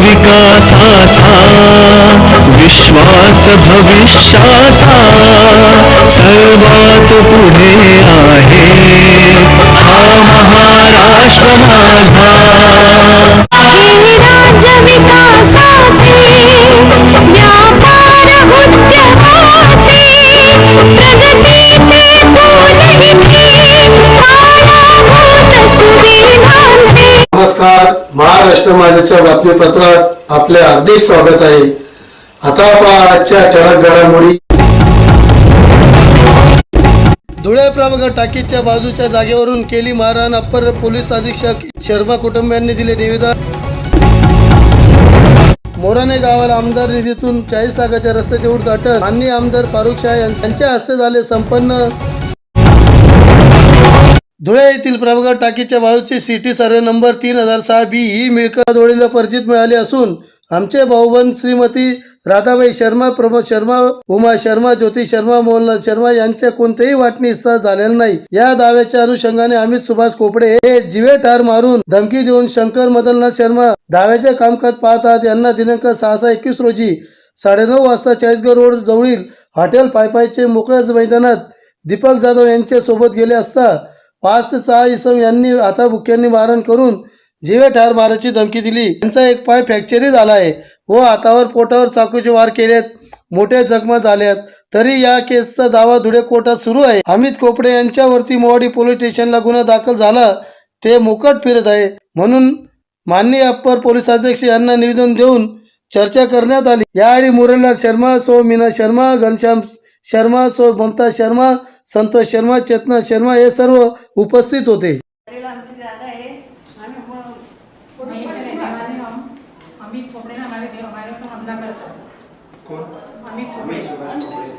विकासाचा विश्वास भविष्याचा सर्वात पुढे आहे. महाराष्ट्र माझ्याच्या बातमीपत्रात आपले हार्दिक स्वागत आहे. आता आजच्या ठळक घडामोडी. धुळे प्रभाग टाकीच्या बाजूच्या जागेवरून केली मारहाण. अप्पर पोलीस अधीक्षक शर्मा कुटुंबियांनी दिले निवेदन. मोराने गावाला आमदार निधीतून चाळीस लाखाच्या रस्त्याचे उद्घाटन. माननीय आमदार फारुख शाह यांच्या हस्ते झाले संपन्न. धुळे येथील प्रभागात टाकीच्या बाजूची सिटी सर्वे नंबर तीन हजार सहा बी ही मिळकत जोडीला परिचित मिळाली असून आमचे भाऊबंद श्रीमती राधाबाई शर्मा प्रमोद शर्मा उमा शर्मा ज्योती शर्मा मोहनलाल शर्मा यांच्या कोणत्याही वाटणी हिस्सा झालेला नाही. या दाव्याच्या अनुषंगाने अमित सुभाष कोपडे हे जिवे ठार मारून धमकी देऊन शंकर मदनलाल शर्मा दाव्याचे कामकाज पाहतात यांना दिनांक सहा सहा एकवीस रोजी साडेनऊ वाजता चाळीसगाव रोड जवळील हॉटेल पायपायचे मोकळ्याच मैदानात दीपक जाधव यांच्या सोबत गेले असता पाच ते सहा इसम यांनी हाताबुक्यांनी मारण करून जीवे ठार मारायची धमकी दिली. त्यांचा एक पाय फ्रॅक्चरही झाला आहे. व हातावर पोटावर चाकूचे वार केलेत. मोठ्या जखमा झाल्यात तरी या केसचा दावा धुळे कोर्टात सुरू आहे. अमित कोपडे यांच्यावरती मोवाडी पोलीस स्टेशनला गुन्हा दाखल झाला. ते मोकट फिरत आहे. म्हणून माननीय अप्पर पोलीस अध्यक्ष यांना निवेदन देऊन चर्चा करण्यात आली. यावेळी मुरलीलाल शर्मा सो मीना शर्मा घनश्याम शर्मा सो ममता शर्मा संतोष शर्मा चेतना शर्मा हे सर्व उपस्थित होते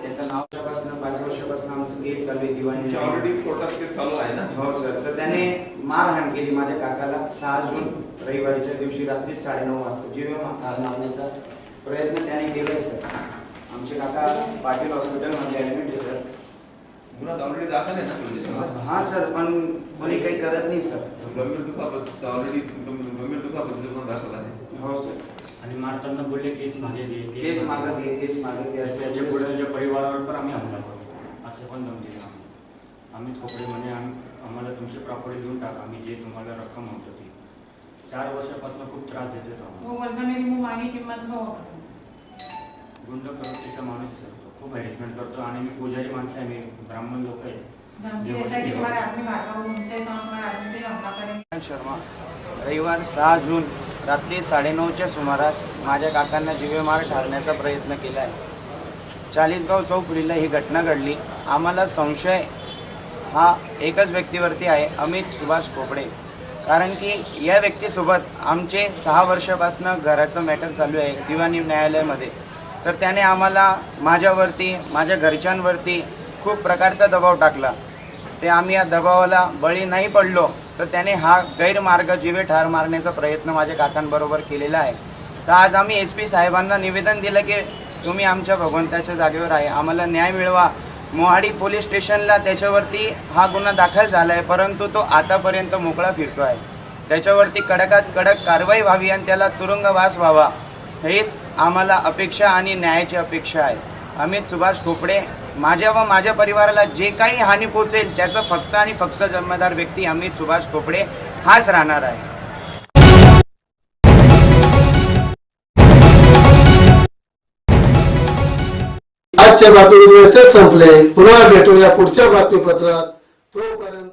त्याचं पाच आमचं हो सर तर त्याने मारहाण केली माझ्या काकाला सहा जून रविवारीच्या दिवशी रात्री साडेनऊ वाजता जीवे ठार मारण्याचा प्रयत्न त्याने केलाय सर आमचे काका पाटील हॉस्पिटलमध्ये ॲडमिट आहे सर गुन्हा ऑलरेडी दाखल आहे ना पोलीस हा सर पण कोणी काही करत नाही सर. गंभीर दुखापत ऑलरेडी गंभीर दुखापतीचा गुन्हा दाखल आहे. हो सर. आणि मारताना बोलले केस मागे घे केस मागं घे केस मागं घे असं त्याच्या पुढे त्याच्या परिवारावर पण आम्ही हमला करू असे पण दम दिला आम्ही. अमित खोपडे म्हणे आम्ही आम्हाला तुमची प्रॉपर्टी देऊन टाका. आम्ही जे तुम्हाला रक्कम होतं ती. चार वर्षापासून खूप त्रास देतोय तो आम्हाला. वो बोलता मेरी मुंह मांगी कीमत नो गुंड करतो माणूस आहे sir तो. खूप हॅरेसमेंट करतो आणि मी पुजारी माणसं आहे मी ब्राह्मण लोक आहे शर्मा रविवार सहा जून रात्री साडेनऊच्या सुमारास माझ्या काकांना जीवेमार ठारण्याचा प्रयत्न केला आहे. चाळीसगाव चौफुलीला ही घटना घडली. आम्हाला संशय हा एकच व्यक्तीवरती आहे अमित सुभाष कोपडे कारण की या व्यक्तीसोबत आमचे सहा वर्षापासून घराचं मॅटर चालू आहे दिवाणी न्यायालयामध्ये. तर त्याने आम्हाला माझ्यावरती माझ्या घरच्यांवरती खूप प्रकारचा दबाव टाकला. ते आम्ही या दबावाला बळी नाही पडलो तर त्याने हा गैरमार्ग जीवे ठार मारण्याचा प्रयत्न माझ्या काकांबरोबर केलेला आहे. तर आज आम्ही एस पी साहेबांना निवेदन दिलं की तुम्ही आमच्या भगवंताच्या जागेवर आहे. आम्हाला न्याय मिळवा. मोहाडी पोलीस स्टेशनला त्याच्यावरती हा गुन्हा दाखल झाला आहे परंतु तो आतापर्यंत मोकळा फिरतो आहे त्याच्यावरती कडकात कडक कारवाई व्हावी आणि त्याला तुरुंगवास व्हावा. हेच आम्हाला अपेक्षा आणि न्यायाची अपेक्षा आहे. अमित सुभाष खोपडे माझ्या व माझ्या परिवाराला जे काही हानी पोचेल त्याचं फक्त आणि फक्त जन्मदार व्यक्ती अमित सुभाष खोपडे हाच राहणार आहे. आजच्या बातमीपत्र संपले. पुन्हा भेटूया पुढच्या बातमीपत्रात. तोपर्यंत